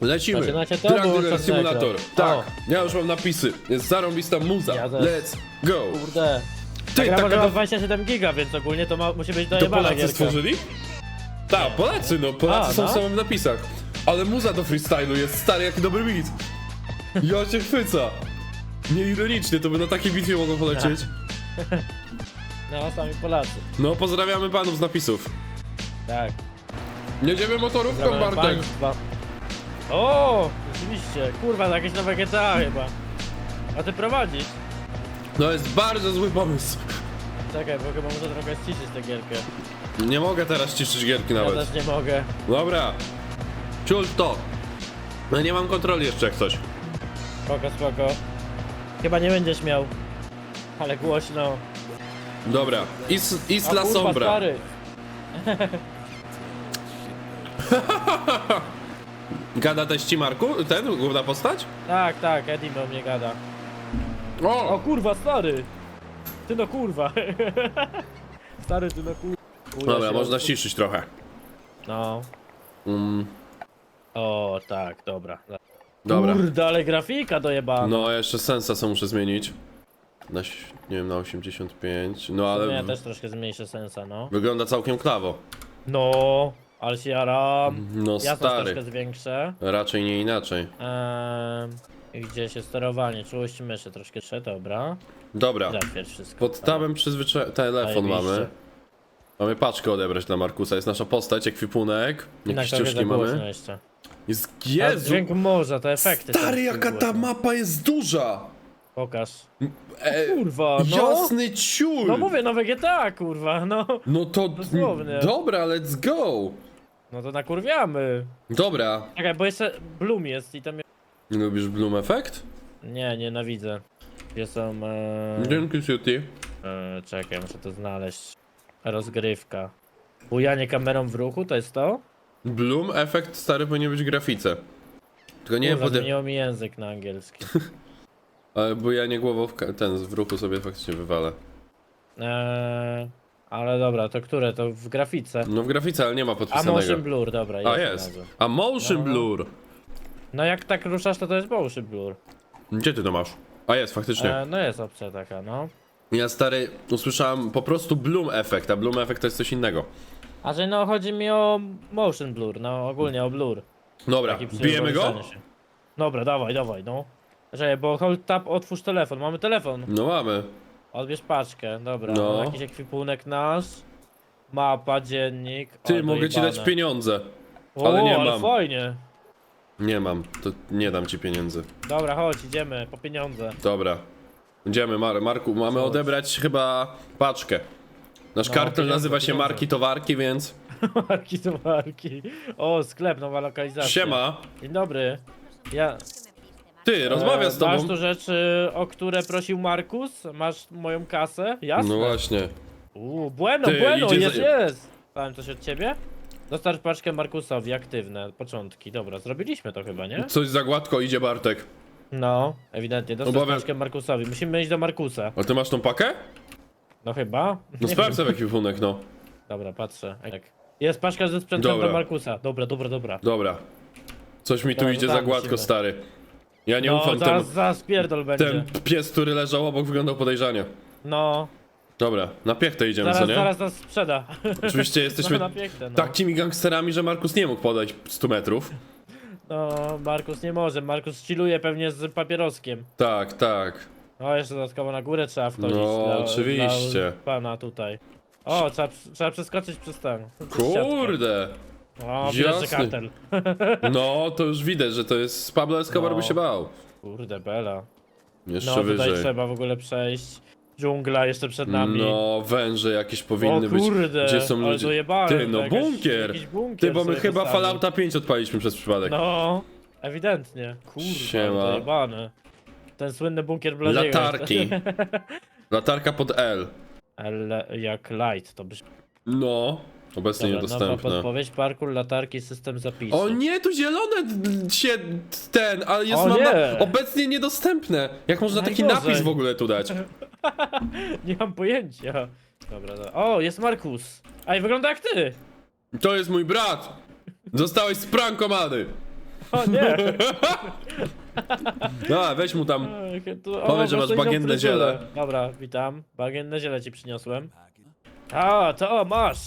Lecimy. Zaczynacie to? Drag czarnego. Simulator. Tak, O. ja już mam napisy. Jest zarąbista muza. Ja też. Let's go. Kurde. Ty, gra taka może ma na... 27 giga, więc ogólnie to ma, musi być To dojebana Polacy stworzyli? Tak, Polacy, no. Polacy A, są no. w samych napisach. Ale muza do freestylu jest stary, jaki dobry beat. Ja cię chwyca. Nieironicznie, to by na takiej bitwie mogło polecieć. No, sami Polacy. No, pozdrawiamy panów z napisów. Tak. Jedziemy motorówką, Bartek. państwa. O, rzeczywiście. Kurwa, to jakieś nowe GTA chyba. A ty prowadzisz? No jest bardzo zły pomysł. Czekaj, bo chyba muszę trochę ściszyć tę gierkę. Nie mogę teraz ciszyć gierki Ja nawet. też nie mogę. Dobra. Ciul to. No nie mam kontroli jeszcze jak coś. Spoko, spoko. Chyba nie będziesz miał. Ale głośno. Dobra. Is, A Isla kurwa, Sombra. stary. Gada teści Marku? Ten, główna postać? Tak, tak, Eddie do mnie gada. O O! kurwa, stary! Ty no kurwa. stary, ty no kurwa. Dobra, można ściszyć trochę. No. Mm, O, tak, dobra. dobra. Kurde, ale grafika dojebana. No, jeszcze sensa co muszę zmienić. Na, ś- nie wiem, na 85. No Ale ja w- też troszkę zmniejszę sensa, no. wygląda całkiem klawo. No, ale się jaram. No Ja też stary. troszkę zwiększę. Raczej nie inaczej. Ehm, i gdzie się sterowanie, czułość myszy troszkę trzy, dobra. Dobra. Wszystko. Pod tabem przyzwyczaj... telefon Zajebiście. mamy. Mamy paczkę odebrać dla Markusa. Jest nasza postać, ekwipunek. Na Jakieś trochę za ścieżki głośno mamy. jeszcze. Jest... A Jezu! dźwięk morza, te efekty. Stary, jaka ta mapa jest duża! Pokaż. E, Kurwa, no. jasny ciul! No mówię, nowe GTA, kurwa, no. No to... Dosłownie. Dobra, let's go! No to nakurwiamy. Dobra. Czekaj, bo jeszcze Bloom jest i tam... Nie lubisz Bloom Effect? Nie, nienawidzę. Gdzie są... E... Dzięki, City. E, czekaj, muszę to znaleźć. Rozgrywka. Bujanie kamerą w ruchu, to jest to? Bloom Effect stary powinien być w grafice. Tylko nie Kurwa, zmieniło mi język na angielski. Ale bo ja nie głową w ka- ten w ruchu sobie faktycznie wywalę. Eee, ale dobra, to które? To w grafice. No w grafice, ale nie ma A podpisanego. motion blur, dobra, jest. A jest. A motion No. blur. No jak tak ruszasz, to to jest motion blur. Gdzie ty to masz? A jest, faktycznie. E, no jest opcja taka, no. Ja stary usłyszałem po prostu Bloom Effect, a Bloom Effect to jest coś innego. A że no chodzi mi o motion blur, no ogólnie o blur. Dobra, Taki przy bijemy go? poruszaniu się. Dobra, dawaj, dawaj, no. Że, bo hold tab, otwórz telefon, mamy telefon. No mamy. Odbierz paczkę, dobra. No. Jakiś ekwipunek nasz. Mapa, dziennik. Ty, o, mogę ci dojebane. dać pieniądze. ale nie ale mam. fajnie. Nie mam, to nie dam ci pieniędzy. Dobra, chodź, idziemy po pieniądze. Dobra. Idziemy, Mar Marku, mamy odebrać chyba paczkę. Nasz No, kartel pieniądze, nazywa się pieniądze. Marki Towarki, więc... Marki to marki. O, sklep, nowa lokalizacja. Siema. Dzień dobry. Ja. Ty, rozmawia z tobą. Masz tu rzeczy, o które prosił Markus? Masz moją kasę? Jasne. No właśnie. Uuu, bueno, Ty, bueno, idzie jest, za- jest. Dałem coś od ciebie? Dostarcz paczkę Markusowi, aktywne, początki. Dobra, zrobiliśmy to chyba, nie? Coś za gładko idzie Bartek. No, ewidentnie, dostarcz Obawiam- paczkę Markusowi. Musimy iść do Markusa. A ty masz tą pakę? No chyba? No Nie sprawdź sobie ekwipunek, no. Dobra, patrzę. Tak. Jest paczka ze sprzętem Dobra. do Markusa. Dobra, dobra, dobra. Dobra. Coś mi tu Dobra, idzie za tam gładko, musimy. stary. Ja nie no, ufam zaraz, temu. zaraz pierdol będzie. Ten pies, który leżał obok, wyglądał podejrzanie. No, Dobra, na piechtę idziemy, zaraz, co nie? zaraz nas sprzeda. Oczywiście jesteśmy No, na piękne, no. takimi gangsterami, że Markus nie mógł podejść 100 metrów. No, Markus nie może. Markus chilluje pewnie z papieroskiem. Tak, tak. O, jeszcze dodatkowo na górę trzeba wchodzić. No, dla, oczywiście. Dla pana tutaj. O, trzeba, trzeba przeskoczyć przez ten. przez siatkę. Kurde. O, widać, że jasny. kartel. No, to już widać, że to jest Pablo Escobar No. by się bał. Kurde, bela. Jeszcze No, tutaj wyżej. trzeba w ogóle przejść. Dżungla jeszcze przed nami. No, węże jakieś powinny o być. kurde, Gdzie są ale ludzie? Ty, no to jakaś- bunkier. jakiś bunkier Ty, bo my sobie chyba postawił. Fallouta 5 odpaliśmy przez przypadek. No, ewidentnie. Kurde, Siema. dojebane. Ten słynny bunkier Bladiego. Latarki. Latarka pod L. Ale jak light, to byś... No, obecnie Dobra, nowa niedostępne. podpowiedź, parkour, latarki, system zapisu. O nie, tu zielone d- się ten, ale jest O mama nie. obecnie niedostępne. Jak można taki Najgorzej. napis w ogóle tu dać? Nie mam pojęcia. Dobra, dobra. O, jest Markus. Ej, wygląda jak ty. To jest mój brat. Zostałeś sprankomany. O nie! No, weź mu tam. Ech, tu- o, Powiedz, że masz masz inną bagienne fryzurę. ziele. Dobra, witam. Bagienne ziele ci przyniosłem. A, to masz!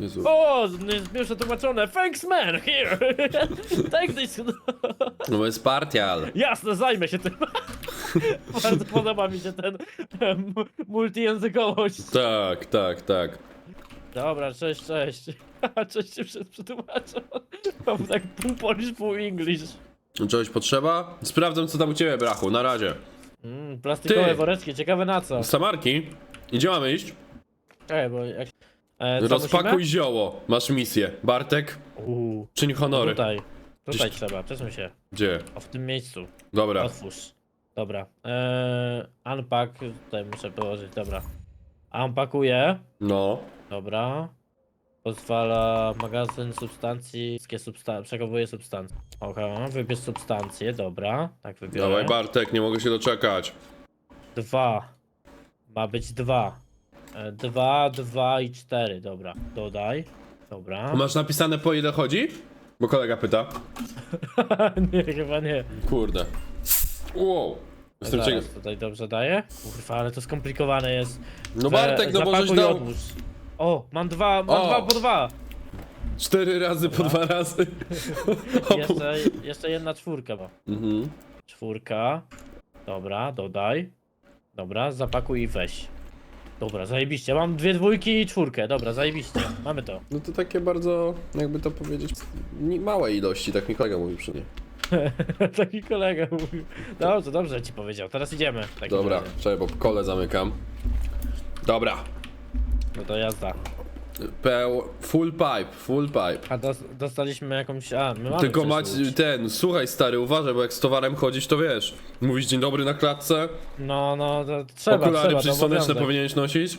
Jezu. O, nie już tłumaczone. Thanks man, here! Take this! No jest partial. Jasne, zajmę się tym. Bardzo podoba mi się ten em, multijęzykowość. Tak, tak, tak. Dobra, cześć, cześć. Cześć się przez przetłumaczą. Mam tak pół Polish, pół English. Czegoś potrzeba? Sprawdzam co tam u ciebie, brachu, na razie. Mm, plastikowe Ty. woreczki, ciekawe na co. Samarki? Gdzie mamy iść? Ej, bo jak... E, co Rozpakuj musimy? zioło. Masz misję. Bartek, Uuu, czyń honory. tutaj. Tutaj Gdzieś- trzeba, przesuń się. Gdzie? O, w tym miejscu. Dobra. Otwórz. Dobra. Eee, unpack, tutaj muszę położyć, dobra. Unpakuję. No. Dobra. Pozwala magazyn substancji, wszystkie substa przechowuje substancje. Okej, wybierz substancje, dobra. Tak wybiorę. Dawaj Bartek, nie mogę się doczekać. Dwa. Ma być dwa. E, Dwa, dwa i cztery, dobra. Dodaj. Dobra. Masz napisane po ile chodzi? Bo kolega pyta. nie, chyba nie. Kurde. Wow. Jestem Zaraz, ciekaw. tutaj dobrze daje? Kurwa, ale to skomplikowane jest. No Bartek, no zapakuj i dał odłóż. O, mam dwa, mam O. dwa po dwa. cztery razy po dwa razy. Jeszcze, jeszcze jedna czwórka ma. Mhm. Czwórka. Dobra, dodaj. Dobra, zapakuj i weź. Dobra, zajebiście. Mam dwie dwójki i czwórkę. Dobra, zajebiście. Mamy to. No to takie bardzo, jakby to powiedzieć, ni- małe ilości, tak mi kolega mówił przy niej. Taki kolega mówił. Dobrze, dobrze ci powiedział. Teraz idziemy. w takim Dobra, razie. czekaj, bo kole zamykam. Dobra. No to jazda. Peł, full pipe, full pipe. A dos dostaliśmy jakąś. A, my mamy Tylko coś mać ten, słuchaj stary, uważaj, bo jak z towarem chodzisz, to wiesz. Mówisz dzień dobry na klatce, No, no, to trzeba, okulary trzeba, to obowiązek. powinieneś nosić.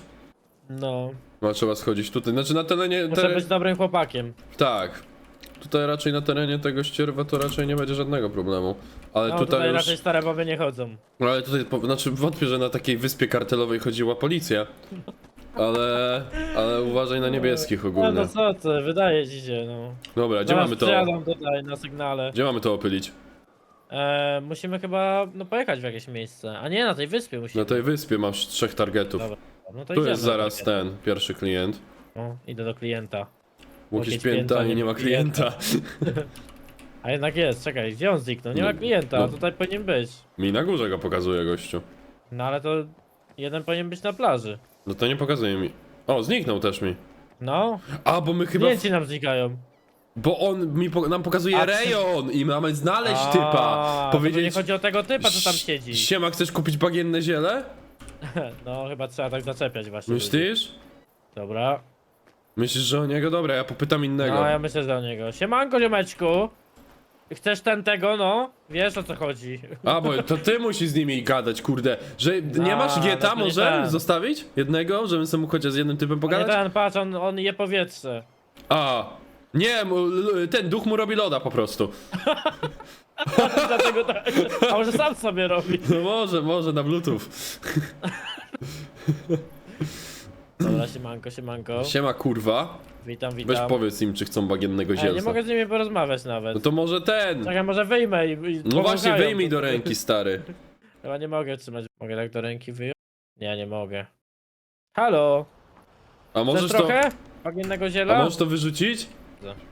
No, No trzeba schodzić tutaj, znaczy na terenie, muszę teren- być dobrym chłopakiem. tak. Tutaj raczej na terenie tego ścierwa to raczej nie będzie żadnego problemu. Ale No, tutaj, tutaj, już, raczej stare baby nie chodzą. ale tutaj, po, znaczy wątpię, że na takiej wyspie kartelowej chodziła policja. Ale, ale uważaj na niebieskich No, ogólnie. no co ty, wydaje ci się, no. Dobra, gdzie Zaraz mamy to? przyjadą tutaj na sygnale. Gdzie mamy to opylić? E, musimy chyba, no pojechać w jakieś miejsce. A nie, na tej wyspie musimy. Na tej wyspie masz trzech targetów. Dobra, no to Tu idziemy jest zaraz ten, pierwszy klient. No, idę do klienta. Łokieć Łokieć pięta pięta, i nie ma klienta. A jednak jest, czekaj, gdzie on zniknął? Nie ma No, klienta, no. a tutaj powinien być. Mi na górze go pokazuje gościu. No ale to jeden powinien być na plaży. No to nie pokazuje mi. O, zniknął też mi. No, A, bo my chyba... klienci nam znikają. Bo on mi po, nam pokazuje A, rejon i mamy znaleźć A, typa. to Nie chodzi o tego typa, co tam siedzi. Siema, chcesz kupić bagienne ziele? No, chyba trzeba tak zaczepiać właśnie. ludzi. Myślisz? Dobra. Myślisz, że o niego? Dobra, ja popytam innego. No, ja myślę, że o niego. Siemanko, ziomeczku. Chcesz ten tego, no? Wiesz o co chodzi. A, bo to ty musisz z nimi gadać, kurde. Że nie A, masz no gieta nie może ten. zostawić? Jednego? Żebym sobie mógł chociaż z jednym typem Nie pogadać? ten, patrz, on, on je powietrze. A. Nie, mu- l- ten duch mu robi loda po prostu. Dlatego tak. A może sam sobie robi. No może, może na bluetooth. Dobra, siemanko, siemanko. Siema kurwa. Witam, Weź witam. powiedz im, czy chcą bagiennego Ej, nie zielca. mogę z nimi porozmawiać nawet. No to może ten. Czekaj, może wyjmę i, i No właśnie, pomagają. wyjmij do ręki, stary. Chyba nie mogę trzymać. Mogę tak do ręki wyjąć? Nie, nie mogę. Halo? A Chcesz możesz to, trochę? Bagiennego a ziela? możesz to wyrzucić?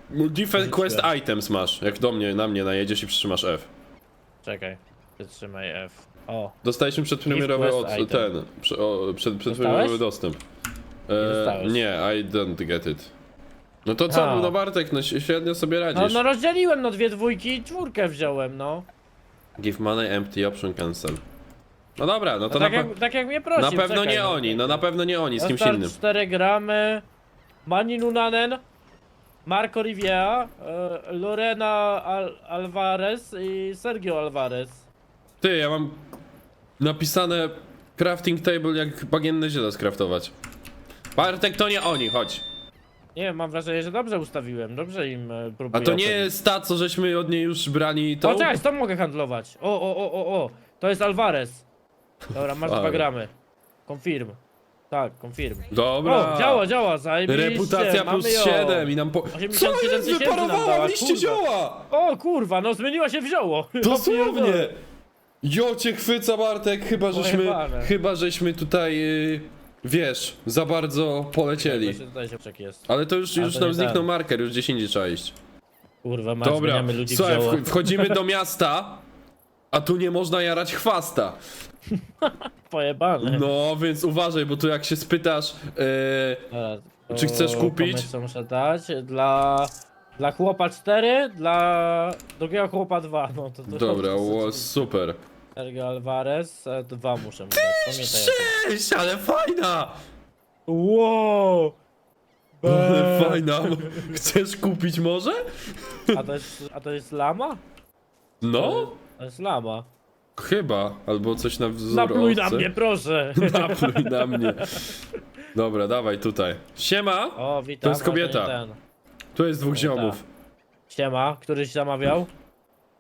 Defend quest Wyrzuciłem. items masz. Jak do mnie, na mnie najedziesz i przytrzymasz F. Czekaj. Przytrzymaj F. O, Dostaliśmy przedpremierowy quest od, item. ten, prze, o, przed, przedpremierowy Dostałeś? dostęp. Nie E, dostałeś. nie, I don't get it. No to co, A. no Bartek, no ś- świetnie sobie no, radzisz. no rozdzieliłem no dwie dwójki i czwórkę wziąłem, no. Give money, empty option, cancel. No dobra, no to No na, tak, pe- jak, tak jak mnie prosił, na pewno czekaj, nie no. oni, no na pewno nie oni, z kimś Dostarcz innym. 4 gramy. Mani Nunanen. Marco Riviera. e, Lorena Al Alvarez i Sergio Alvarez. Ty, ja mam napisane crafting table, jak bagienne ziele skraftować. Bartek, to nie oni, chodź. Nie mam wrażenie, że dobrze ustawiłem. Dobrze im e, A próbuję. to nie jest ta, co żeśmy od niej już brali, to... O, czekaj, to mogę handlować. O, o, o, o, o. To jest Alvarez. Dobra, masz dwa gramy. Confirm. Tak, confirm. Dobra. O, działa, działa, zajebiście. Reputacja mamy plus ją. 7 i nam po... 87 Co jest? tysięcy nam Wyparowała dała, liście kurwa. zioła! O kurwa, no zmieniła się w zioło. Dosłownie! Jo cię chwyca Bartek, chyba żeśmy, Pojebane. chyba żeśmy tutaj, yy, wiesz, za bardzo polecieli. Tutaj jest. Ale to już, A, już to nam zniknął ten. marker, już gdzieś indziej trzeba iść. Kurwa, masz, Dobra, zmieniamy ludzi w słuchaj, wch- wchodzimy do miasta, a tu nie można jarać chwasta. Pojebane. No, więc uważaj, bo tu jak się spytasz, yy, Czy chcesz to kupić? pomysł, co muszę dać? Dla... Dla chłopa 4, dla drugiego chłopa 2. No to, to dobra, to, ło, super. Sergio Alvarez, 2 muszę mu dać. Pamiętaj. o tym. Cześć, ale fajna! Wow! Ale fajna. Chcesz kupić może? A to jest, a to jest lama? No, To jest lama. chyba, albo coś na wzór Napluj na owcy. mnie, proszę! Napluj na mnie. Dobra, dawaj tutaj. Siema! O, witam. To jest ale kobieta. nie ten. Tu jest dwóch ziomów. Siema, któryś zamawiał?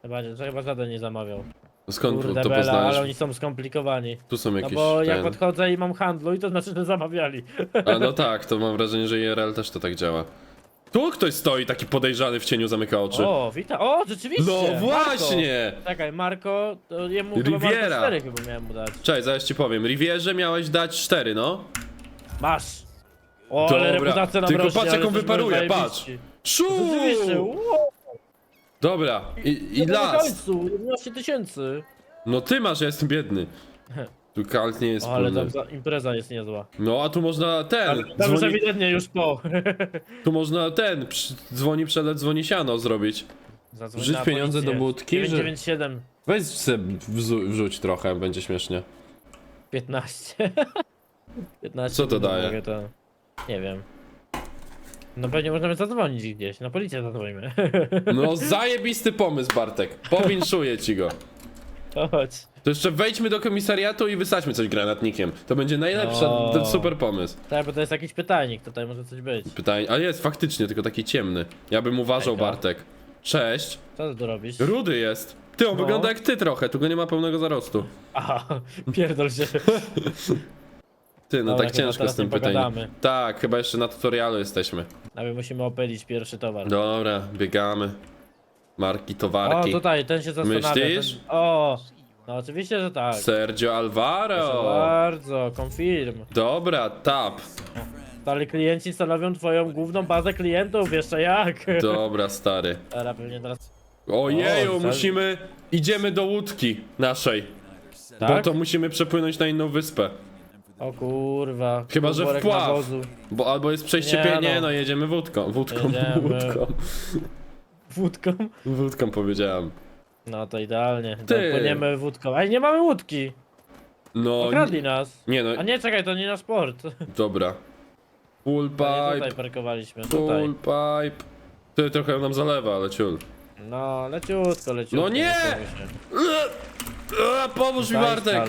Chyba, chyba żaden nie zamawiał. Skąd Kurde to bela, ale poznałeś? oni są skomplikowani. Tu są No jakieś bo jak ten... podchodzę i mam handlu i to znaczy, że zamawiali. A no tak, to mam wrażenie, że IRL też to tak działa. Tu ktoś stoi taki podejrzany w cieniu, zamyka oczy. O, witam. O, rzeczywiście! no Marko. właśnie! Czekaj, Marko, to jemu chyba Riviera. Marko 4 chyba miałem mu dać. Cześć, zaraz ci powiem. Rivierze miałeś dać 4, no. Masz! O, ale Dobra, reputacja nam tylko rośnie, patrz, ale jak on jesteśmy wyparuje, zajebiści. Szu! Rzeczywiście, wow, Dobra, i, i na las. końcu, 11 tysięcy. No ty masz, ja jestem biedny. Tu kalt nie jest O, ale tam za, impreza jest niezła. No a tu można ten, tam już dzwoni, ewidentnie już po. tu można ten, przy, dzwoni przelew, dzwoni siano zrobić. Zadzwoń Wrzuć na pieniądze policję. do budki, że- 997 Weź se wzu- wrzuć trochę, będzie śmiesznie. 15. 15 Co to daje? mogę To... Nie wiem. No pewnie możemy zadzwonić gdzieś, na policję zadzwonimy. No zajebisty pomysł Bartek, powinszuję ci go. Chodź. To jeszcze wejdźmy do komisariatu i wysadźmy coś granatnikiem. To będzie najlepszy, O. ten super pomysł. Tak, bo to jest jakiś pytajnik, tutaj może coś być. Pytanie, ale jest faktycznie, tylko taki ciemny. Ja bym uważał Ejka. Bartek. Cześć. Co ty tu robisz? Rudy jest. Ty, on No. wygląda jak ty trochę, tylko nie ma pełnego zarostu. Aha, pierdol się. Ty, no Dobra, tak chyba ciężko teraz z tym nie pytaniem. pogadamy. Tak, chyba jeszcze na tutorialu jesteśmy. A my musimy opylić pierwszy towar. Dobra, biegamy. Marki, O, towarki. tutaj, ten się zastanawia. Myślisz? Ten... O, no oczywiście, że tak. Sergio Proszę Alvaro. bardzo, confirm. Dobra, tap. Stali klienci stanowią twoją główną bazę klientów, jeszcze jak? Dobra, stary. Dobra, pewnie teraz... Ojeju, O, musimy... Idziemy do łódki naszej. Bo Tak? to musimy przepłynąć na inną wyspę. O kurwa. Chyba, że wpław. nawozu. Bo albo jest przejście Nie, pie... Nie, no. no jedziemy wódką. Wódką, Jedziemy. wódką. Wódką? Wódką powiedziałem. No to idealnie. Ty. Płyniemy wódką. Ej, nie mamy łódki! No... Okradli nas. Nie no, A nie, czekaj, to nie nasz port. dobra. Full To nie pipe, tutaj parkowaliśmy, tutaj. full pipe. Ty trochę nam zalewa, ale ciul. No, leciutko, leciutko. No nie! Eee, Pomóż mi Bartek!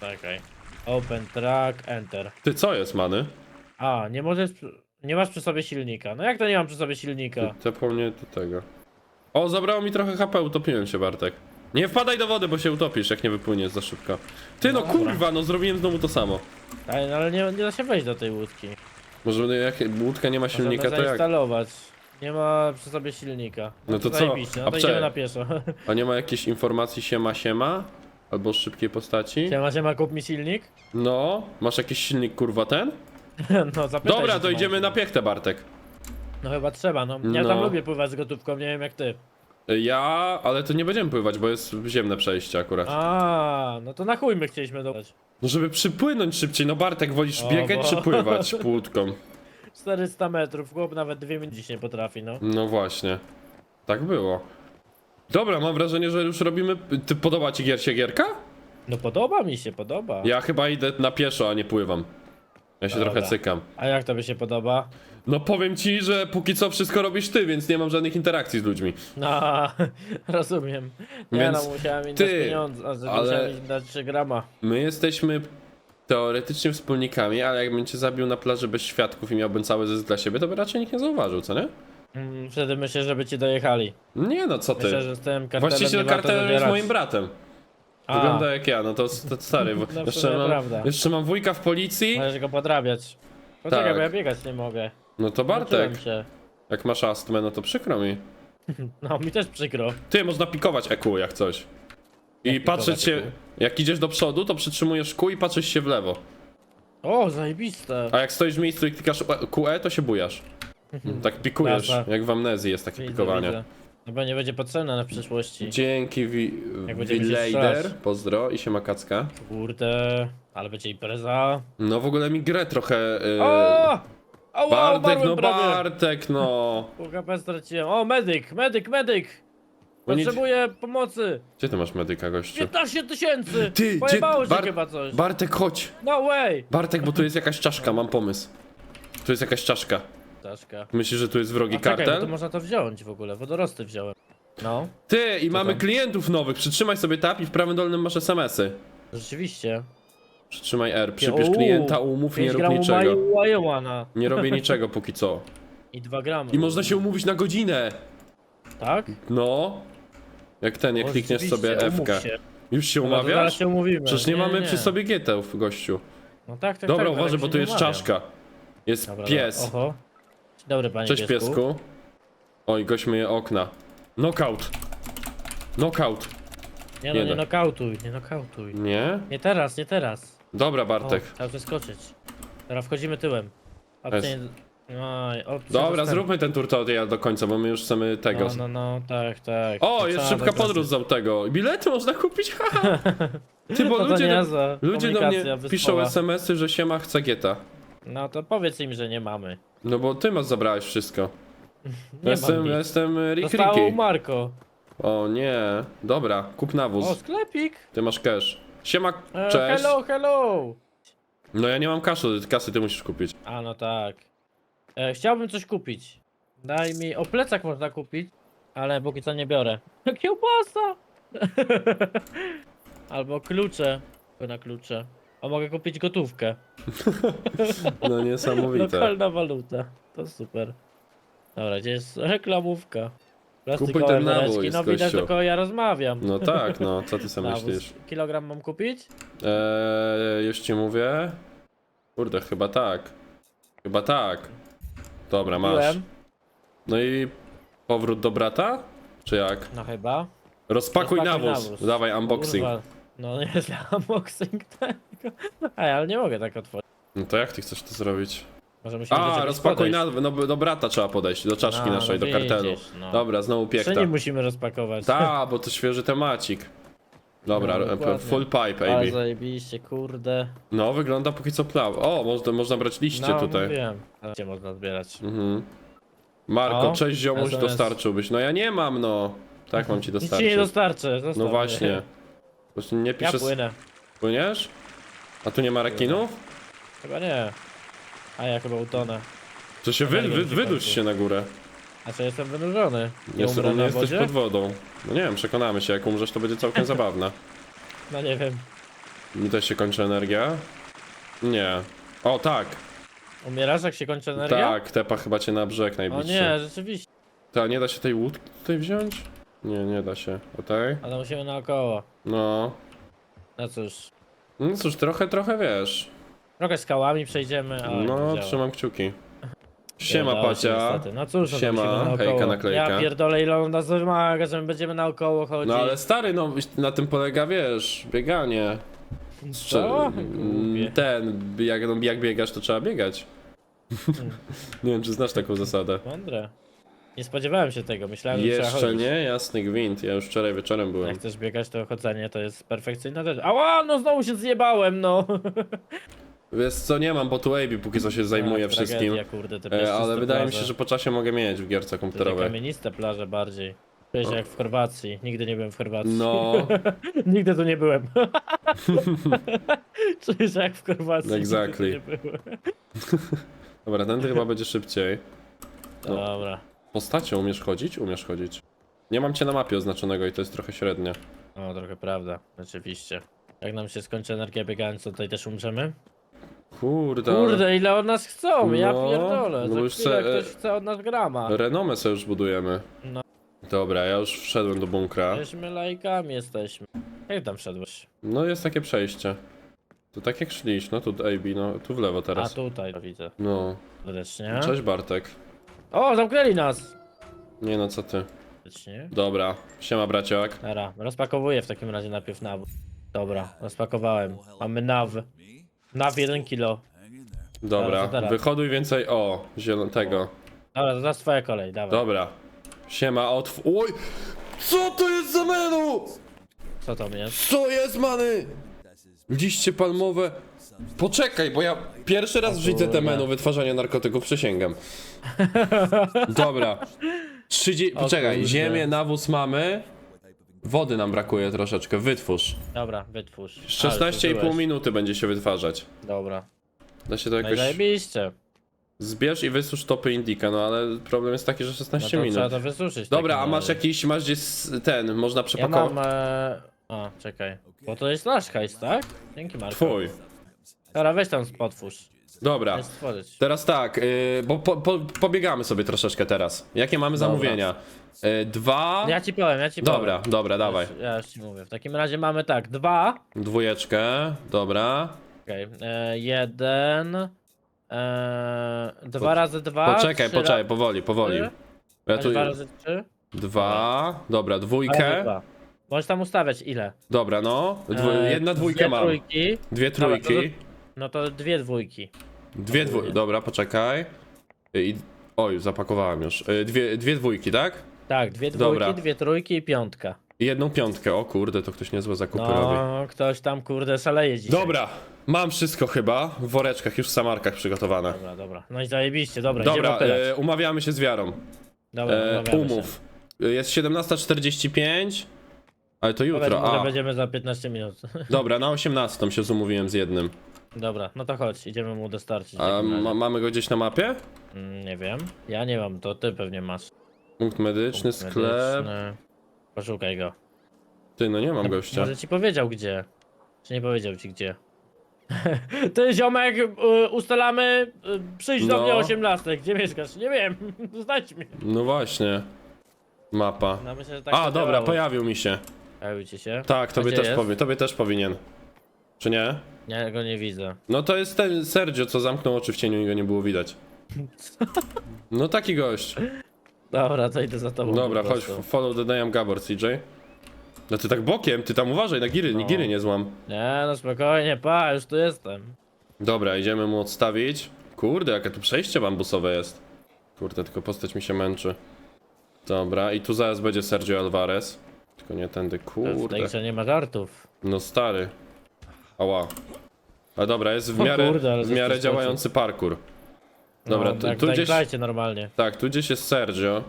Czekaj. Open track, enter. Ty co jest, many? A, nie możesz... Nie masz przy sobie silnika. No jak to nie mam przy sobie silnika? To po mnie do tego. O, zabrało mi trochę HP, utopiłem się, Bartek. Nie wpadaj do wody, bo się utopisz, jak nie wypłyniesz za szybko. Ty no Dobra. kurwa, no zrobiłem znowu to samo. Ej, no ale nie, nie da się wejść do tej łódki. Może jak łódka nie ma silnika, to jak? zainstalować. Nie ma przy sobie silnika. No to co? zajebiście, A No to czekaj. idziemy na pieszo. A nie ma jakiejś informacji siema siema? Albo szybkiej postaci? Siema, siema, kup mi silnik? No, masz jakiś silnik kurwa ten? No zapytaj Dobra, się, idziemy masz. na piechtę, Bartek. No chyba trzeba, no. Ja No. tam lubię pływać z gotówką, nie wiem jak ty. Ja, ale to nie będziemy pływać, bo jest ziemne przejście akurat. A, no to na chuj my chcieliśmy dodać. No żeby przypłynąć szybciej, no Bartek, wolisz O, biegać bo- czy pływać łódką? 400 metrów, chłop nawet dwie minuty dziś nie potrafi, no. No właśnie. Tak było. Dobra, mam wrażenie, że już robimy... Ty podoba ci gier się gierka? No podoba mi się, podoba. Ja chyba idę na pieszo, a nie pływam. Ja się Dobra. trochę cykam. A jak tobie się podoba? No powiem ci, że póki co wszystko robisz ty, więc nie mam żadnych interakcji z ludźmi. No, rozumiem. Nie Więc no, musiałem im ty, dać pieniądze, a ale- musiałem im dać 3 grama. My jesteśmy teoretycznie wspólnikami, ale jakbym cię zabił na plaży bez świadków i miałbym cały zysk dla siebie, to by raczej nikt nie zauważył, co nie? Mm, Wtedy myślę, żeby ci dojechali. Nie no, co ty? Myślę, że z tym kartelem Właściciel nie warto kartelu jest moim bratem. A, Wygląda jak ja, no to, to stary. Bo No, w jeszcze, sumie mam, prawda. jeszcze mam wujka w policji. Możesz go podrabiać. Poczekaj, Tak. bo ja biegać nie mogę. No to Bartek, się. jak masz astmę, no to przykro mi. No, mi też przykro. Ty, można pikować EQ jak coś. I Jak patrzeć pikować się, EQ? jak idziesz do przodu, to przytrzymujesz Q i patrzysz się w lewo. O, zajebiste. A jak stoisz w miejscu i klikasz QE, to się bujasz. Tak pikujesz, jak w amnezji jest takie Widzę, pikowanie. widzę. No bo nie będzie potrzebne na przyszłości. Dzięki wi Jak będziemy się Wileider, strzelać. pozdro i siema Kacka. Kurde, ale będzie impreza. No w ogóle mi grę trochę... Yy... O! O, Bartek, umarłem no. Bartek, no. Pół HP straciłem. O, medyk, medyk, medyk! Oni- Potrzebuję pomocy! Gdzie ty masz medyka, gościu? 15 tysięcy! Ty, Pojebało gdzie- się Bar- chyba coś. Bartek, chodź. No way! Bartek, bo tu jest jakaś czaszka, mam pomysł. Tu jest jakaś czaszka. Czaszka. Myślisz, że tu jest wrogi A czekaj, bo kartel? to można to wziąć w ogóle, wodorosty wziąłem. No, Ty, i mamy tam? klientów nowych. Przytrzymaj sobie tab i w prawym dolnym masz SMS-y. rzeczywiście. Przytrzymaj R, przypisz Uuu, klienta, umów, nie 5 rób gramów niczego. marihuana Nie robię niczego póki co. i 2 gramy. I można się umówić na godzinę. Tak? No. Jak ten, jak O, klikniesz rzeczywiście, sobie umów się. Już się to zaraz umawiasz? się umówimy. Przecież nie, mamy przy sobie GT, gościu. No tak, tak, Dobra, tak, uważaj, bo się tu nie jest umawiam. czaszka. Jest Dobra, pies. Oho. Dobry, panie Cześć piesku. Oj, gość myje okna. Knockout. Knockout. Nie Nie no, nie da. nokautuj, nie nokautuj. Nie? Nie teraz, nie teraz. Dobra, O, Bartek. trzeba przeskoczyć. Teraz wchodzimy tyłem. Opcje... Oj, opcje Dobra, zróbmy ten tutorial do końca, bo my już chcemy tego. No, no, no, tak, tak. O, To jest trzeba szybka podróż z tego. Bilety można kupić, haha. Ty, bo No to ludzie, niezła ludzie do komunikacja mnie piszą wyspowa. SMS-y, że siema chce geta. No to powiedz im, że nie mamy. No bo ty masz zabrałeś wszystko. Nie Ja jestem, mam nic. jestem e, Rick Zostało Ricky. Marko. O nie. Dobra, kup O, nawóz. sklepik. Ty masz cash. Siema, E, cześć. hello, hello. No ja nie mam kasy, kasy ty musisz kupić. A no tak. E, chciałbym coś kupić. Daj mi. O plecak można kupić, ale póki co nie biorę. Kiełbasa! Albo klucze. Na klucze. A mogę kupić gotówkę. No niesamowite. Lokalna waluta. To super. Dobra, gdzie jest reklamówka? Plastikowe ten woreczki. nawój, No widać, gościu. do kogo ja rozmawiam. No tak, no, co ty sobie Nawóz. myślisz? Kilogram mam kupić? Eee, już ci mówię. Kurde, chyba tak. Chyba tak. Dobra, masz. Kupiłem. No i powrót do brata? Czy jak? No chyba. Rozpakuj Rozpakuj nawóz. nawóz. Dawaj unboxing. Kurwa. No nie jest unboxing tego. Ej, ale nie mogę tak otworzyć. No to jak ty chcesz to zrobić? Może musimy do A, czegoś rozpakuj podejść. nawóz. No do brata trzeba podejść, do czaszki No, naszej, do kartelu. widzisz, no. Dobra, znowu piekta. Jeszcze nie musimy rozpakować. Ta, bo to świeży temacik. Dobra, No, e, dokładnie. full pipe, Ale baby. zajebiście, kurde. No, wygląda póki co plaw. O, można, można brać liście no, tutaj. Mówiłem. Gdzie można zbierać? Mhm. Marko, O, cześć ziomuś, SMS. dostarczyłbyś. No ja nie mam, no. Tak mam ci Nic ci nie dostarczyć. dostarczę. zostaw No mnie. właśnie. Po prostu nie Ja piszesz... płynę. Płyniesz? A tu nie ma rekinów? Chyba nie. A ja chyba utonę. To się wy, wy, wyduś się na górę. A co jestem wynurzony? Nie Jest, umrę na jesteś wodzie? pod wodą. No nie wiem, przekonamy się, jak umrzesz to będzie całkiem zabawne. No nie wiem. Mi też się kończy energia. Nie. O, tak. Umierasz jak się kończy energia? Tak, tepa chyba cię na brzeg O najbliższy. nie, rzeczywiście. Ta, nie da się tej łódki tutaj wziąć? Nie, nie da się. Okej. Ale musimy naokoło. No. No cóż. No cóż, trochę, trochę wiesz. Trochę skałami przejdziemy, ale No, działa. trzymam kciuki. Siema, Udało się Pacia. niestety. No cóż, no to Siema, musimy naokoło. hejka, naklejka. Ja pierdolę ile on nas wymaga, że my będziemy naokoło chodzić. No ale stary, no na tym polega, wiesz, bieganie. Co? Mm, Głupie. Ten, jak, jak biegasz, to trzeba biegać. nie wiem, czy znasz taką zasadę. Mądre. Nie spodziewałem się tego, myślałem, że trzeba Jeszcze chodzić. nie, jasny gwint. Ja już wczoraj wieczorem byłem. Jak chcesz biegać, to chodzenie to jest perfekcyjna rzecz. Ała, no znowu się zjebałem, no. Wiesz co, nie mam, bo tu AB póki co się zajmuje Ach, wszystkim. Tragedia, kurde, te E, ale wydaje mi plaże. się, że po czasie mogę mieć w gierce To te komputerowej. kamieniste plaże bardziej. Się jak w Chorwacji. Nigdy nie byłem w Chorwacji. No, Nigdy tu nie byłem. Czuję się jak w Chorwacji. Exactly. Nigdy tu nie byłem. dobra, ten chyba będzie szybciej. No. Dobra. Postacią umiesz chodzić? Umiesz chodzić. Nie mam cię na mapie oznaczonego i to jest trochę średnie. No, trochę prawda. Rzeczywiście. Jak nam się skończy energia biegając, to tutaj też umrzemy? Kurde, Kurde, ile od nas chcą, ja No, pierdolę. no Za już chwilę se- ktoś chce od nas grama. renomę sobie już budujemy. No. Dobra, ja już wszedłem do bunkra. Jesteśmy lajkami, jesteśmy. Jak tam wszedłeś? No jest takie przejście. To tak jak szliś, no tu AB, no tu w lewo A teraz. tutaj to widzę. No. Serdecznie. Cześć Bartek. O, zamknęli nas! Nie no, co ty. Serdecznie. Dobra, siema braciak. Dobra, rozpakowuję w takim razie najpierw naw. Dobra, rozpakowałem. Mamy naw. Naw 1 kilo. Dobra, to teraz. wychoduj więcej, o, zielonego. Dobra, to teraz twoja kolej, dawaj. Dobra. Siema, otw... Oj! Co to jest za menu? Co tam jest? Co jest, many? Liście palmowe. Poczekaj, bo ja pierwszy raz widzę te kurde. menu wytwarzania narkotyków, przysięgam. Dobra. 30... O Poczekaj, ziemię, nawóz mamy. Wody nam brakuje troszeczkę, wytwórz. Dobra, wytwórz. Ale 16,5 zużyłeś. minuty będzie się wytwarzać. Dobra. Da się to No i jakoś... zajebiście. Zbierz i wysusz topy Indika, no ale problem jest taki, że No 16 to trzeba minut. to wysuszyć. w Dobra, takim a masz razie. jakiś, masz gdzieś ten, można Ja przepakować? mam... E... A, czekaj. Bo to jest nasz hajs, tak? Dzięki Marko. Twój. Dobra, weź tam potwórz. Dobra. Stworzyć. Teraz tak, yy, bo po, po, pobiegamy sobie troszeczkę teraz. Jakie mamy Dobra. zamówienia? Yy, dwa. Ja ci powiem, ja ci Dobra, powiem. dobra, dawaj. Już, ja już ci mówię. W takim razie mamy tak, dwa. Dwójeczkę, dobra. Okej, e, jeden. E, dwa razy dwa. Poczekaj, trzy poczekaj, powoli, powoli. trzy, Ja a tu Dwa razy trzy. dwa, dobra, Dwa razy dwójkę. dwa. Możesz tam ustawiać ile? Dobra, no. Dwu, E, jedna dwójkę dwie mam. Trójki. Dwie Dobra, to trójki. No to dwie dwójki. Dwie dwójki. Dobra, poczekaj. I... Oj, zapakowałem już. Yy, Dwie, dwie dwójki, tak? Tak, dwie dwójki, Dobra. dwie trójki i piątka. I jedną piątkę. O kurde, to ktoś niezłe zakupy robi. No, ktoś tam kurde szaleje dzisiaj. Dobra, mam wszystko chyba. W woreczkach, już w samarkach przygotowane. Dobra, dobra. No i zajebiście, dobra, idziemy Dobra, opylać. e, umawiamy się z wiarą. Dobra, E, umawiamy umów. Jest 17.45. Ale to Się. Jutro. że A, będziemy za 15 minut. dobra, na 18 się zumówiłem z jednym. Dobra, no to chodź, idziemy mu dostarczyć. A mamy go gdzieś na mapie? Mm, Nie wiem. Ja nie mam, to ty pewnie masz. Punkt medyczny, sklep. Medyczny. Poszukaj go. Ty, no nie mam gościa. Może ci powiedział gdzie. Czy nie powiedział ci gdzie? Ty ziomek, y, ustalamy, y, przyjdź do No. mnie o 18. Gdzie mieszkasz? Nie wiem, znajdź mnie. No właśnie. Mapa. No myślę, że tak A, to dobra, działało. pojawił mi się. Pojawił ci się? Tak, tobie gdzie też, jest? powie, tobie też powinien. Czy nie? Ja go nie widzę. No to jest ten Sergio, co zamknął oczy w cieniu i go nie było widać. No taki gość. Dobra, to idę za tobą. Dobra, po chodź, prostu. follow the damn Gabor, CJ. No ty tak bokiem, ty tam uważaj, na giry, No. giry nie złam. Nie, no spokojnie, pa, już tu jestem. Dobra, idziemy mu odstawić. Kurde, jakie tu przejście bambusowe jest. Kurde, tylko postać mi się męczy. Dobra, i tu zaraz będzie Sergio Alvarez. Tylko nie tędy, kurde. grze nie ma żartów. No stary. Ała. A dobra, jest w O miarę, kurde, ale w miarę działający parkour. Dobra, no, tu, tak, tu gdzieś... Normalnie. Tak, tu gdzieś jest Sergio.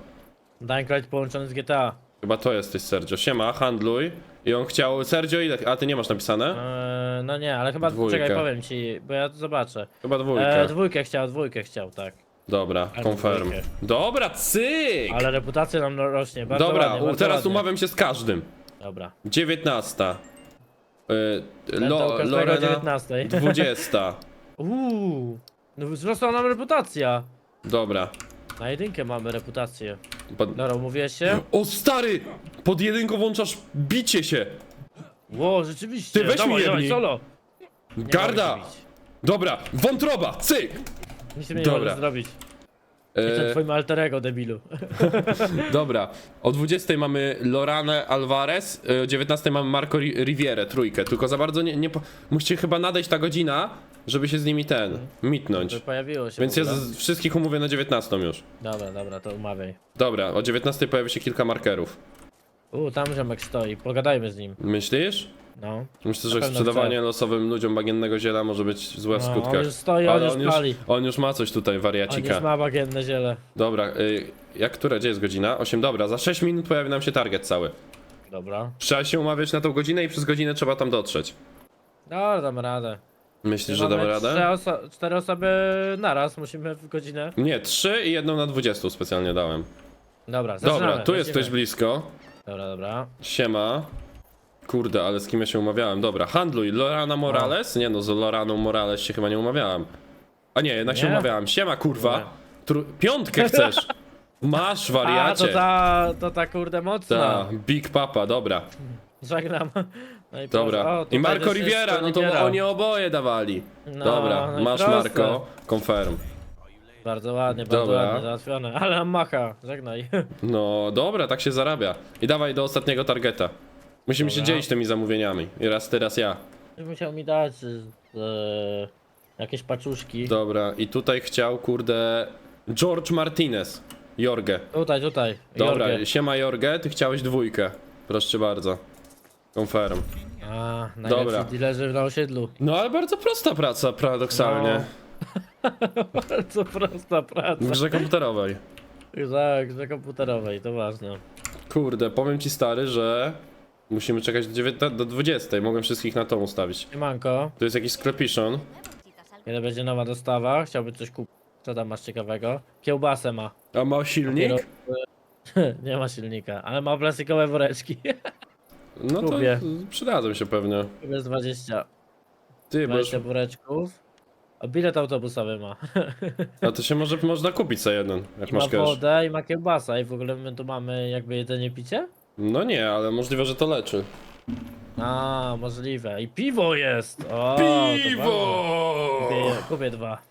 Dying Light połączony z GTA. Chyba to jesteś Sergio. Siema, handluj. I on chciał... Sergio ile... A ty nie masz napisane? Eee, no nie, ale chyba, Dwójkę. czekaj, powiem ci, bo ja to zobaczę. Chyba dwójkę. Eee, dwójkę chciał, dwójkę chciał, tak. Dobra, Albo confirm. dwójkę. Dobra, cyk! Ale reputacja nam rośnie, bardzo Dobra, ładnie, u, bardzo teraz ładnie. umawiam się z każdym. Dobra. 19. U Lo, Lorena 19. 20. Uuu, no wzrosła nam reputacja. Dobra. Na jedynkę mamy reputację. Pod... Dobra, umówiłeś się? O stary! Pod jedynką włączasz bicie się! Ło, rzeczywiście. Ty weź mi dawaj, jebnij. solo. Nie Garda! mogę się bić. Dobra, wątroba, cyk! Nic mi nie Dobra. zrobić. Jestem twoim alterego, debilu. dobra, o 20 mamy Loranę Alvarez, e, o 19 mamy Marco Ri- Rivierę, trójkę. Tylko za bardzo nie, nie po... Musicie chyba nadejść ta godzina, żeby się z nimi ten, mitnąć. To pojawiło się Więc w ja ogóle. z wszystkich umówię na 19 już. Dobra, dobra, to umawiaj. Dobra, o 19 pojawi się kilka markerów. U, tam ziomek stoi, pogadajmy z nim. Myślisz? No. Myślę, Na że pewno sprzedawanie chce. losowym ludziom bagiennego ziela może być złe w No, skutkach. on już stoi, on już on już, pali. on już ma coś tutaj, On wariacika. już ma bagienne ziele. Dobra, y, jak która, gdzie jest godzina? 8, dobra, za 6 minut pojawi nam się target cały. Dobra. Trzeba się umawiać na tą godzinę i przez godzinę trzeba tam dotrzeć. Dobra, damy radę. Myślisz, że Mamy damy Trzy radę? oso cztery osoby naraz, musimy w godzinę. Nie, 3 i jedną na 20 specjalnie dałem. Dobra, zaczynamy. Dobra, tu lecimy. jesteś blisko. Dobra, dobra. Siema. Kurde, ale z kim ja się umawiałem? Dobra, handluj. Lorana Morales? Nie no, z Loraną Morales się chyba nie umawiałem. A nie, jednak się Nie? umawiałem. Siema, kurwa. Tru... Piątkę chcesz? Masz, A, to wariacie. ta, to ta kurde mocna. Ta, Big Papa, dobra. Żegnam. No i Dobra. O, I tutaj Marco też jest Riviera, no to Riviera. oni oboje dawali. No, Dobra, no i masz proste. Marco, confirm. Bardzo ładnie, bardzo Dobra. ładnie załatwione. Ale nam macha, żegnaj. No dobra, tak się zarabia. I dawaj do ostatniego targeta. Musimy się Dobra. dzielić tymi zamówieniami. I raz ty, raz ja. Byś musiał mi dać e, jakieś paczuszki. Dobra, i tutaj chciał, kurde, George Martinez. Jorge. Tutaj, tutaj. Dobra, Jorge. siema Jorge, ty chciałeś dwójkę. Proszę bardzo. Confirm. A, najlepsi Dobra. dealerzy na osiedlu. No ale bardzo prosta praca, paradoksalnie. Bardzo prosta praca. W grze komputerowej. Tak, że komputerowej, to ważne. Kurde, powiem ci stary, że musimy czekać do, 19, do 20. Mogłem wszystkich na tą ustawić. Siemanko, Tu jest jakiś sklepiszon. kiedy będzie nowa dostawa? Chciałby coś kupić. Co tam masz ciekawego? Kiełbasę ma. A ma silnik? Nie ma silnika, ale ma plastikowe woreczki. No to Lubię. przydadzą się pewnie. Jest 20. Ty, bo już, 20 woreczków. A bilet autobusowy ma. a to się może można kupić za jeden, jak I ma masz cash. wodę i ma kiełbasa i w ogóle my tu mamy jakby jedzenie, picie? No nie, ale możliwe, że to leczy. A, możliwe. I piwo jest! O, to. Piwo! Kupię, kupię dwa.